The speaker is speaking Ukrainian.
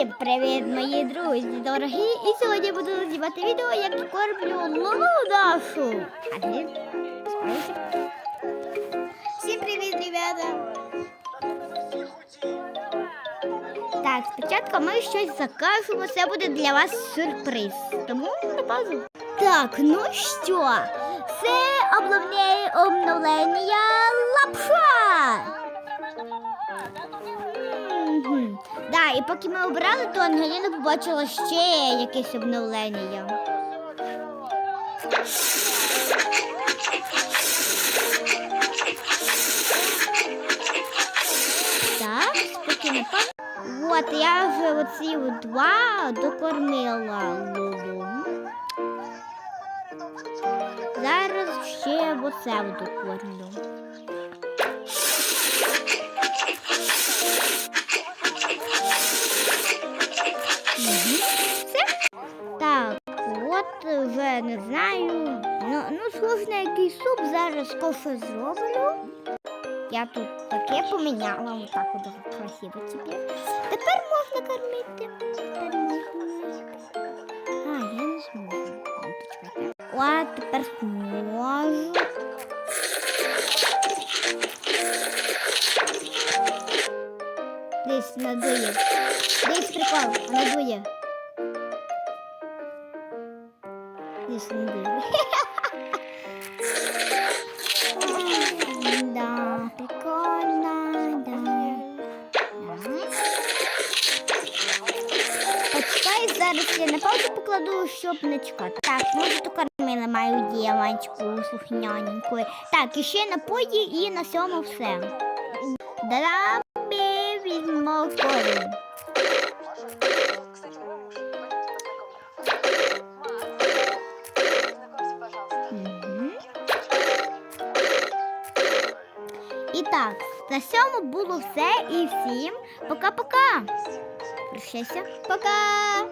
Всім Привіт, мої друзі, дорогі! І сьогодні буду знімати відео, як я кормлю Луну ти? Всім привіт, ребята! Так, спочатку ми щось закажемо, це буде для вас сюрприз. Тому на паузу. Так, ну що? Це обновлення І поки ми обирали, то Ангеліна побачила ще якесь обновлення. От, я вже оці два докормила Лулу. Зараз ще оце докормлю. Так, от вже не знаю. Ну, ну схоже на який суп зараз кофе зроблю. Я тут таке поміняла, отак от красиво тепер. Тепер можна кормити. А, я не зможу. О, почекайте. Тепер зможу. Десь надує. Десь прикол, надує. Десь надує. Да, прикольно, да. Почекай, зараз я на паузу покладу, щоб не чекати. Так, ми вже докормили мою дівчинку слухняненькою. Так, і ще напої і на цьому все. Драбі І так, на сьому було все і всім пока-пока. Прощайся. Пока.